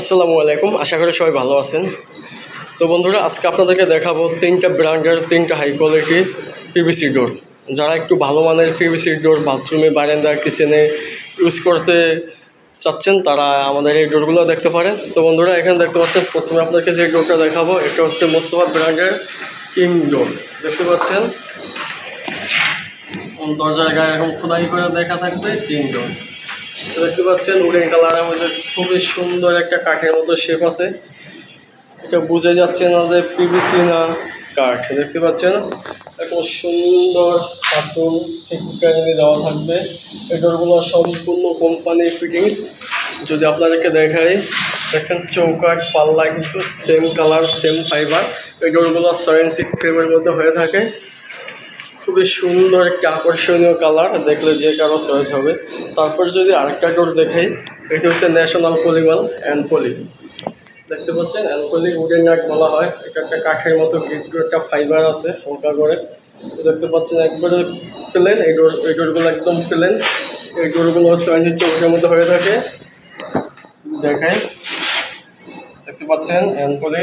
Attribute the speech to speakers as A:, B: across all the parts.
A: আসসালামু আলাইকুম, আশা করি সবাই ভালো আছেন। তো বন্ধুরা, আজকে আপনাদেরকে দেখাবো তিনটা ব্র্যান্ডের তিনটা হাই কোয়ালিটি পিভিসি ডোর যারা একটু ভালো মানের পিভিসি ডোর বাথরুমে বারান্দা কিচেনে ইউজ করতে চাচ্ছেন, তারা আমাদের এই ডোরগুলো দেখতে পারেন। তো বন্ধুরা, এখানে দেখতে পাচ্ছেন, প্রথমে আপনাকে যে ডোরটা দেখাবো, এটা হচ্ছে মোস্তফা ব্র্যান্ডের কিং ডোর দেখতে পাচ্ছেন? দরজার গায়ে এরকম খোদাই করে দেখা থাকবে কিং ডোর দেখতে পাচ্ছেন, উডেন কালারের মধ্যে খুবই সুন্দর একটা কাঠের মতো শেপ আছে। এটা বুঝে যাচ্ছে না যে পিভিসি না কাঠ। দেখতে পাচ্ছেন, এত সুন্দর কার্টুন সিকুকারি দেওয়া থাকবে এই ডোরগুলো সম্পূর্ণ কোম্পানি ফিটিংস যদি আপনাদেরকে দেখাই, দেখেন চৌকাট পাল্লা কিন্তু সেম কালার সেম ফাইবার এই ডোরগুলো সেভেন ফ্রেমের মধ্যে হয়ে থাকে। খুবই সুন্দর একটা আকর্ষণীয় কালার দেখলে যে কারও চয়েস হবে। তারপর যদি আরেকটা ডোর দেখাই, এটি হচ্ছে ন্যাশনাল পলিমাল অ্যান্ড পলি দেখতে পাচ্ছেন অ্যালকোলি উডেন নাট বলা হয়। এটা একটা কাঠের মতো একটা ফাইবার আছে, হালকা করে। দেখতে পাচ্ছেন, একবারে প্লেন এই ডোর এই ডোরগুলো একদম প্লেন এই ডোরগুলো সেভেন্টি চৌকের মধ্যে হয়ে থাকে। দেখাই। দেখতে পাচ্ছেন অ্যালকোলি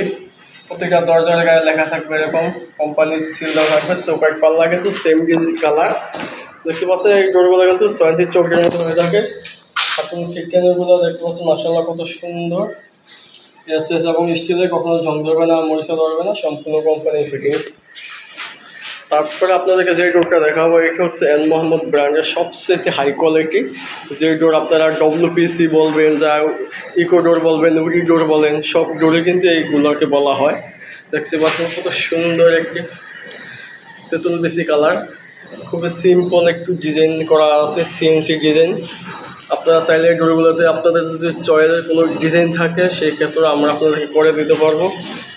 A: প্রত্যেকটা দরজার গায়ে লেখা থাকবে এরকম। কোম্পানির সিল দেওয়া থাকবে চৌকাট পাল্লা কিন্তু সেম কালার দেখতে পাচ্ছেন, এই ডোরগুলো কিন্তু সোয়েন্টি চৌকের মতো হয়ে থাকে। আর তুমি ক্যানেলগুলো দেখতে পাচ্ছেন মাসাল্লাহ কত সুন্দর। এস এবং স্টিলে কখনো জং ধরবে না মরিচা ধরবে না, সম্পূর্ণ কোম্পানির ফিটিংস তারপরে আপনাদেরকে যে ডোরটা দেখাবো, এটা হচ্ছে এন মোহাম্মদ ব্র্যান্ডের সবচেয়ে হাই কোয়ালিটি যে ডোর আপনারা ডব্লিউপিসি বলবেন, যা ইকো ডোর বলবেন উডি ডোর বলেন, সব ডোরে কিন্তু এইগুলোকে বলা হয়। দেখতে পাচ্ছেন কত সুন্দর একটি তেঁতুল বেশি কালার খুবই সিম্পল একটু ডিজাইন করা আছে সিএনসি ডিজাইন আপনারা চাইলে ডোরগুলোতে আপনাদের যদি চয়েসের কোনো ডিজাইন থাকে, সেই ক্ষেত্রে আমরা আপনাদেরকে করে দিতে পারব।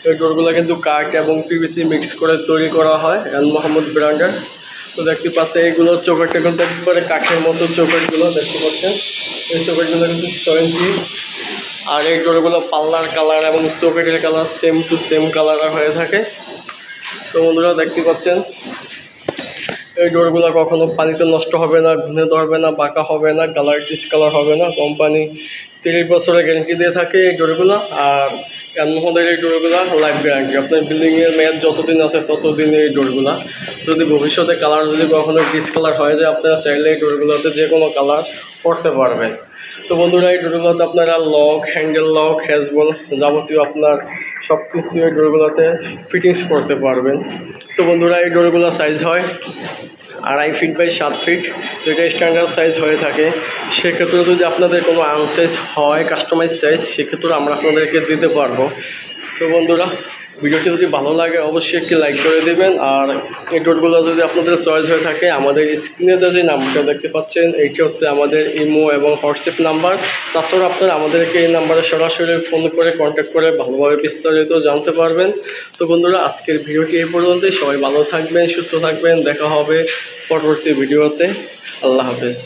A: এই ডোরগুলো কিন্তু কাঠ এবং পিভিসি মিক্স করে তৈরি করা হয় এল মোহাম্মদ ব্র্যান্ডের। তো দেখতে পাচ্ছেন, এইগুলো চোখেরটা কিন্তু একেবারে কাঠের মতো চোখেরগুলো দেখতে পাচ্ছেন? এই চোখেরগুলো কিন্তু সয়েন্সি আর এই ডোরগুলো পাল্লার কালার এবং চোখের colour same to same colour হয়ে থাকে। তো বন্ধুরা দেখতে পাচ্ছেন এই ডোরগুলো কখনো পানিতে নষ্ট হবে না ঘুনে ধরবে না, বাঁকা হবে না কালার ডিসকালার হবে না। কোম্পানি তিরিশ বছরের গ্যারেন্টি দিয়ে থাকে এই ডোরগুলো আর এনমোহনের এই ডোরগুলো লাইফ গ্যারান্টি আপনার বিল্ডিংয়ের মেয়াদ যতদিন আছে ততদিন এই ডোরগুলো। যদি ভবিষ্যতে কালার যদি কখনো ডিসকালার হয়ে যায়, আপনারা চাইলে এই ডোরগুলোতে যে কোনো কালার করতে পারবেন। তো বন্ধুরা, এই ডোরগুলোতে আপনারা লক হ্যান্ডেল লক হ্যাজবল যাবতীয় আপনার সব কিছু এই ডোরগুলোতে ফিটিংস করতে পারবেন। তো বন্ধুরা, এই ডোরগুলো সাইজ হয় আড়াই ফিট বাই সাত ফিট যেটা স্ট্যান্ডার্ড সাইজ হয়ে থাকে। সেক্ষেত্রে যদি আপনাদের কোনো আনসাইজ হয় কাস্টমাইজ সাইজ সেক্ষেত্রে আমরা আপনাদেরকে দিতে পারব। তো বন্ধুরা ভিডিওটি যদি ভালো লাগে, অবশ্যই একটি লাইক করে দেবেন। আর এই ডোরগুলো যদি আপনাদের চয়েস হয়ে থাকে, আমাদের স্ক্রিনে যে নাম্বারটা দেখতে পাচ্ছেন, এইটি হচ্ছে আমাদের ইমো এবং হোয়াটসঅ্যাপ নাম্বার। তাছাড়া আপনারা আমাদেরকে এই নাম্বারে সরাসরি ফোন করে কন্ট্যাক্ট করে ভালোভাবে বিস্তারিত জানতে পারবেন। তো বন্ধুরা, আজকের ভিডিওটি এই পর্যন্তই। সবাই ভালো থাকবেন, সুস্থ থাকবেন। দেখা হবে পরবর্তী ভিডিওতে। আল্লাহ হাফেজ।